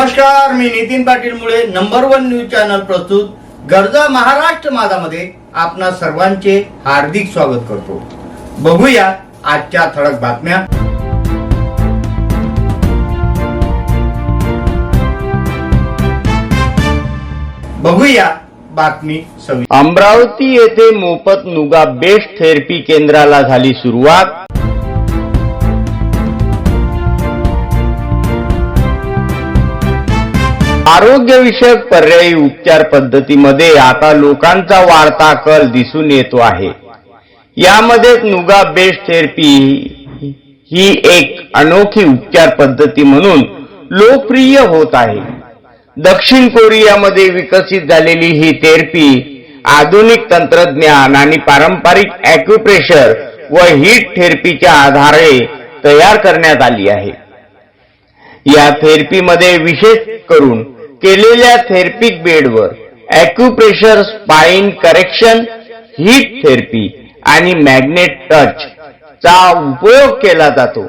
नमस्कार मी नितीन पाटील मुळे number one news channel प्रस्तुत गरजा महाराष्ट्र माझामध्ये आपणा सर्वांचे हार्दिक स्वागत करतो. बघूया आजच्या ठळक बातम्या. बघूया बातमी सवी अमरावती येथे मोफत नुगा बेस्ट थेरपी केंद्राला झाली सुरुवात. आरोग्यविषयक पर्यायी उपचार पद्धतीमध्ये आता लोकांचा वाढता कल दिसून येतो आहे. यामध्येच नुगा बेस्ट थेरपी ही एक अनोखी उपचार पद्धती म्हणून लोकप्रिय होत आहे. दक्षिण कोरियामध्ये विकसित झालेली ही थेरपी आधुनिक तंत्रज्ञान आणि पारंपरिक अॅक्युप्रेशर व हीट थेरपीच्या आधारे तयार करण्यात आली आहे. या थेरपीमध्ये विशेष करून केलेल्या थेरपिक बेडवर acupressure spine correction heat therapy आणि मॅग्नेट टच चा उपयोग केला जातो.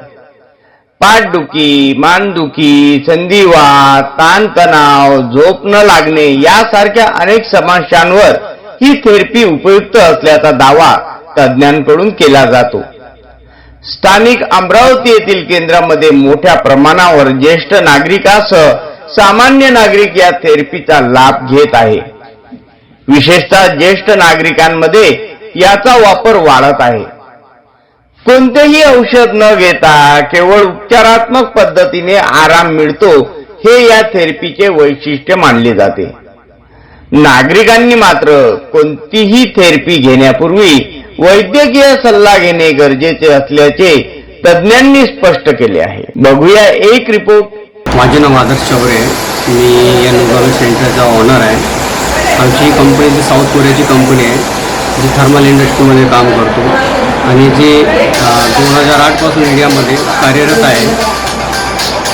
पाठदुखी मानदुखी संधिवा ताणतणाव झोप न लागणे यासारख्या अनेक समस्यांवर ही थेरपी उपयुक्त असल्याचा दावा तज्ज्ञांकडून केला जातो. स्थानिक अमरावती येथील केंद्रामध्ये मोठ्या प्रमाणावर ज्येष्ठ नागरिकासह सामान्य नागरिक या थेरपीचा लाभ घेत आहे. विशेषतः ज्येष्ठ नागरिकांमध्ये याचा वापर वाढत आहे. कोणतेही औषध न घेता केवळ उपचारात्मक पद्धतीने आराम मिळतो हे या थेरपीचे वैशिष्ट्य मानले जाते. नागरिकांनी मात्र कोणतीही थेरपी घेण्यापूर्वी वैद्यकीय सल्ला घेणे गरजेचे असल्याचे तज्ज्ञांनी स्पष्ट केले आहे. बघूया एक रिपोर्ट माझे नाव आदर्श चवरे आहे. मी या नुगावे सेंटरचा ऑनर आहे. आमची कंपनी जी साऊथ कोरियाची कंपनी आहे जी थर्मल इंडस्ट्रीमध्ये काम करतो. आणि जी दोन हजार आठपासून इंडियामध्ये कार्यरत आहे.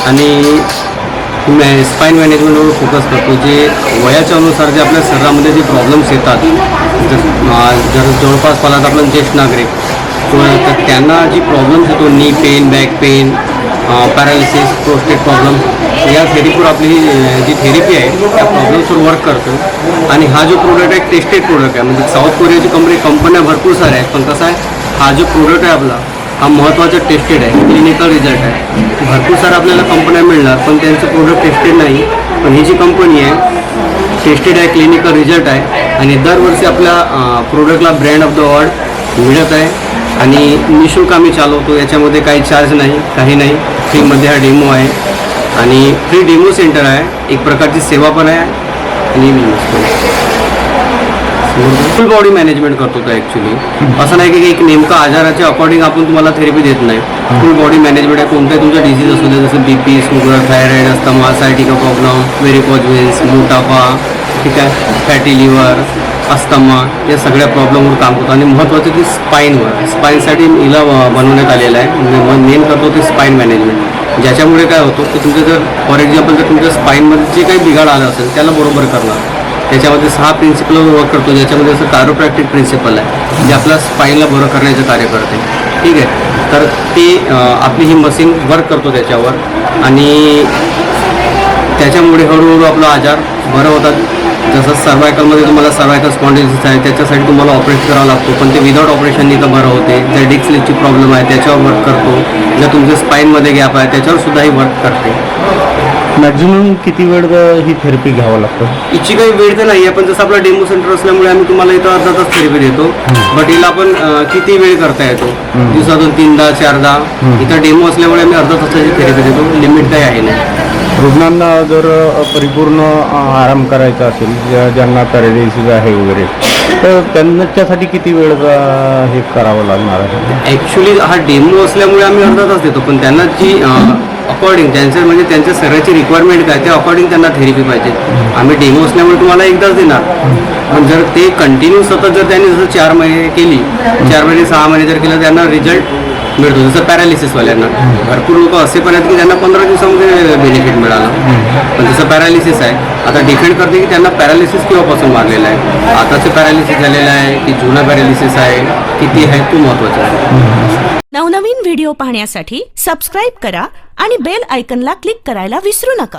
आणि मॅ स्पाईन मॅनेजमेंटवर फोकस करतो. जे वयाच्या अनुसार जे आपल्या शरीरामध्ये जे प्रॉब्लेम्स येतात जर जर जवळपास पाला तर आपण ज्येष्ठ नागरिक तर त्यांना जी प्रॉब्लेम्स येतो knee pain back pain paralysis prostate problem या थेरीपूर आपली जी थेरपी आहे त्या प्रॉब्लेम्सवर वर्क करतो. आणि हा जो प्रोडक्ट आहे टेस्टेड प्रोडक्ट आहे. म्हणजे साऊथ कोरियाची कंपनी कंपन्या भरपूर साऱ्या आहेत पण कसं आहे हा जो प्रोडक्ट आहे आपला हा महत्त्वाचा टेस्टेड आहे क्लिनिकल रिझल्ट आहे. भरपूर साऱ्या आपल्याला कंपन्या मिळणार पण त्यांचं प्रोडक्ट टेस्टेड नाही. पण ही जी कंपनी आहे टेस्टेड आहे क्लिनिकल रिझल्ट आहे आणि दरवर्षी आपल्या प्रोडक्टला ब्रँड ऑफ द अवॉर्ड मिळत आहे. आणि निशुल्क आम्ही चालवतो याच्यामध्ये काही चार्ज नाही काही नाही. फ्रीमध्ये हा डेमो आहे. आणि फ्री डेमो सेंटर आहे. एक प्रकारची सेवा पण आहे आणि फुल बॉडी मॅनेजमेंट करतो तो ॲक्च्युली असं नाही की एक नेमका आजाराच्या अकॉर्डिंग आपण तुम्हाला थेरपी देत नाही. फुल बॉडी मॅनेजमेंट आहे. कोणताही तुमचा डिसीज असू दे जसं B P sugar thyroid asthma sciatica problem varicose veins मोटापा ठीक आहे? फॅटी लिव्हर अस्थमा या सगळ्या प्रॉब्लेमवर काम करतो. आणि महत्त्वाचं की स्पाईनवर स्पाईनसाठी हिला बनवण्यात आलेलं आहे. म्हणजे मेन करतो ते स्पाईन मॅनेजमेंट ज्याच्यामुळे काय होतं की तुमचं जर फॉर एक्झाम्पल जर तुमच्या स्पाईनमध्ये जे काही बिघाड आलं असेल त्याला बरोबर करणार. त्याच्यामध्ये सहा प्रिन्सिपल वर्क करतो. ज्याच्यामध्ये असं कारोप्रॅक्टिक प्रिन्सिपल आहे जे आपल्या स्पाईनला बरं करण्याचं कार्य करते. ठीक आहे? तर ते आपली ही मशीन वर्क करतो त्याच्यावर. आणि त्याच्यामुळे हळूहळू आपला आजार बरं होतात. जसं सर्वायकलमध्ये तुम्हाला सर्वायकल स्पॉन्डिलिसिस आहे त्याच्यासाठी तुम्हाला ऑपरेट करावा लागतो. पण ते विदाउट ऑपरेशननी तर बरं होते. जर डिक्सलेची प्रॉब्लेम आहे त्याच्यावर वर्क करतो. जर तुमच्या स्पाईनमध्ये गॅप आहे त्याच्यावर सुद्धा ही वर्क करते. मॅक्झिमम किती वेळ ही थेरपी घ्यावं लागतं? हिची काही वेळ तर नाही आहे पण जसं आपला डेमो सेंटर असल्यामुळे आम्ही तुम्हाला इथं अर्धा तास थेरपी देतो. बट हिला आपण किती वेळ करता येतो? दिवसातून तीनदा चारदा. इथं डेमो असल्यामुळे आम्ही अर्धा तासाची थेरपी देतो. लिमिट काही आहे नाही. रुग्णांना जर परिपूर्ण आराम करायचा असेल ज्या- ज्यांना पॅरालिसिस आहे वगैरे तर त्यांच्यासाठी किती वेळ हे करावं लागणार आहे? ॲक्च्युली हा डेमो असल्यामुळे आम्ही अर्धा तास देतो पण त्यांना जी अकॉर्डिंग त्यांचं म्हणजे त्यांच्या शरीराची रिक्वायरमेंट काय त्या अकॉर्डिंग त्यांना थेरपी पाहिजे. आम्ही डेमो असल्यामुळे तुम्हाला एकदाच देणार. पण जर ते कंटिन्यू सतत जर त्यांनी जसं चार महिने केली चार महिने सहा महिने जर केलं त्यांना रिझल्ट मिळतो. जसं पॅरालिसिसवाल्यांना भरपूर लोक असे पण आहेत की त्यांना पंधरा दिवसामध्ये बेनिफिट मिळालं. पण जसं पॅरालिसिस आहे आता डिपेंड करते की त्यांना पॅरालिसिस केव्हापासून मारलेलं आहे? आताचं पॅरालिसिस झालेलं आहे की जुना पॅरालिसिस आहे किती आहे तो महत्वाचं आहे. नवनवीन व्हिडिओ पाहण्यासाठी सबस्क्राईब करा आणि बेल आयकनला क्लिक करायला विसरू नका.